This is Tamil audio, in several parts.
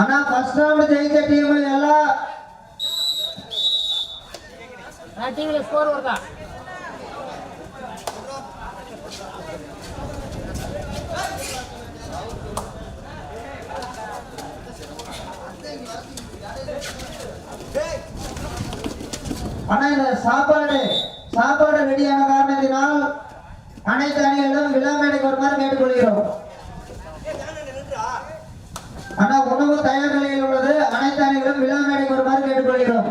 அண்ணா ஃபர்ஸ்ட் ரவுண்ட் டீம் எல்லாம். டிவியில் ஸ்கோர் வருதா? அண்ணா இந்த சாப்பாடு சாப்பாடு ரெடியான காரணத்தினால் அனைத்து அணிகளும் விழாமேடைக்கு வருமாறு கேட்டுக்கொள்கிறோம். அண்ணா விழா அணிகளும் ஒரு வருமாறு கேட்டுக்கொள்கிறோம்.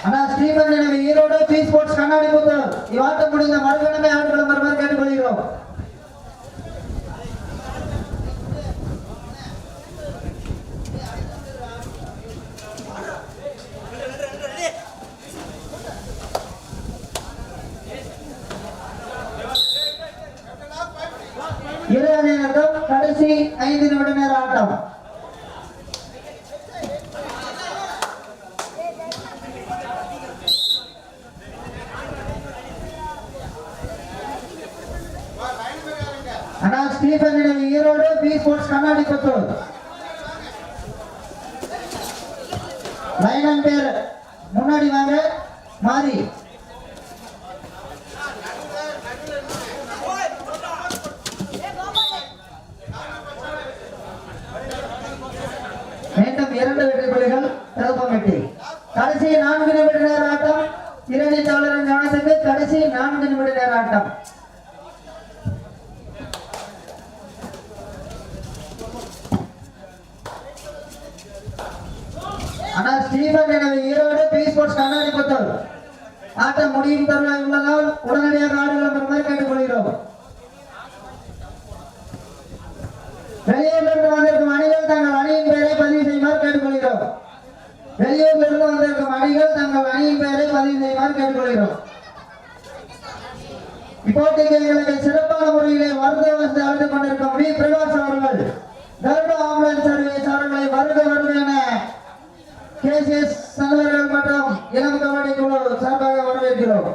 அண்ணா ஸ்ரீமன் ஈரோடு பி ஸ்போர்ட்ஸ் கண்ணாடி புத்தகம் இவ்வாட்டம் முடிந்த மறுகணமே ஆடுகளும் வருமாறு கேட்டுக்கொள்கிறோம் இருபது நிமிடம் கடைசி ஐந்து நிமிட நேர ஆட்டம். அண்ணா ஸ்டீபன் நினைவு ஈரோடு பி ஸ்போர்ட்ஸ் கண்ணாடி புத்தூர் லைன் பேர் கடைசி நான்கு நிமிட நேர ஆட்டம் இறுதி தவளரின் கவனத்துக்கு கடைசி நான்கு நிமிட நேர ஆட்டம் ஆனால் ஸ்டீபன் எனது ஈரோடு பி ஸ்போர்ட்ஸ் கண்ணாடி புத்தூர். ஆட்டம் முடியும் தருணம் உள்ளதால் உடனடியாக ஆடுகளம் பெறுமாறு கேட்டுக்கொள்கிறோம். வெளியூரிலிருந்து வந்திருக்கும் அணிகள் தங்கள் அணியின் பெயரை பதிவு செய்யுமாறு கேட்டுக்கொள்கிறோம். வெளியூரிலிருந்து வந்திருக்கும் அணிகள் தங்கள் அணியின் பெயரை பதிவு செய்யுமாறு கேட்டுக்கொள்கிறோம். இப்போட்டிக்கு எங்களுக்கு சிறப்பான முறையிலே வருக வந்து அழைத்துக் கொண்டிருக்கும் வி. பிரகாஷ் அவர்கள் கருட ஆம்புலன்ஸ் சர்வீஸ் அவர்களை வருக வருக என கேசிஎஸ் சங்கர்கள் மற்றும் இளம் கபடி குழு சார்பாக வரவேற்கிறோம்.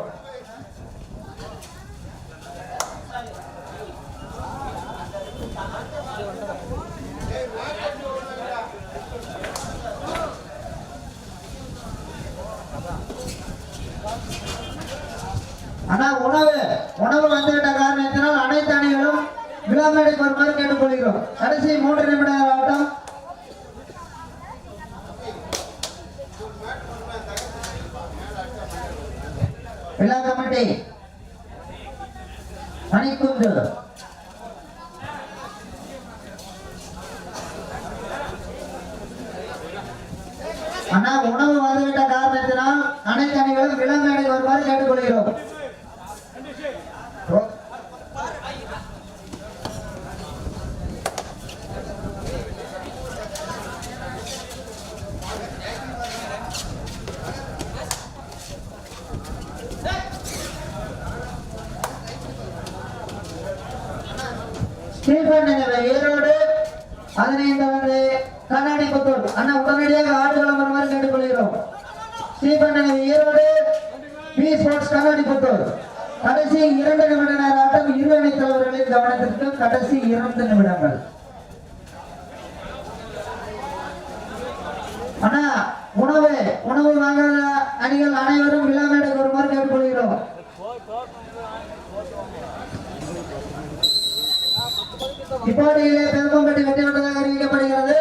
ஆனால் உணவு உணவு வந்துவிட்ட காரணத்தினால் அனைத்து அணிகளும் விழாமேடைக்கு வருமாறு கேட்டுக்கொள்கிறோம். கடைசி மூன்று நிமிட ஆட்டம். விழா கமிட்டி. மணிக்குந்து அண்ணா உணவு வந்துவிட்ட காரணத்தினால் அனைத்து அணிகளும் விளம்பேடைக்கு வருமாறு கேட்டுக்கொள்கிறோம். ஸ்டீபன் நினைவு ஈரோடு பதினைந்து வந்து கண்ணாடி புத்தூர். அண்ணா உடனடியாக ஆடுகளம் மாதிரி கேட்டுக்கொள்கிறோம். ஸ்டீபன் ஈரோடு பி ஸ்போர்ட்ஸ் கண்ணாடி புத்தூர். கடைசி இரண்டு நிமிட நேர ஆட்டம் இரு அணி தலைவர்களின் கவனத்திற்கு கடைசி இரண்டு நிமிடங்கள். அண்ணா உணவு உணவு வாங்குற அணிகள் அனைவரும் விழாமேடைக்கு வருமாறு கேட்டுக்கொள்கிறோம். இப்போட்டியிலே பெரும்பம்பட்டி வெற்றி அறிவிக்கப்படுகிறது.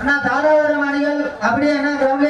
அண்ணா தாராபுரம் அணிகள் அப்படியே என்ன கிரௌண்ட்ல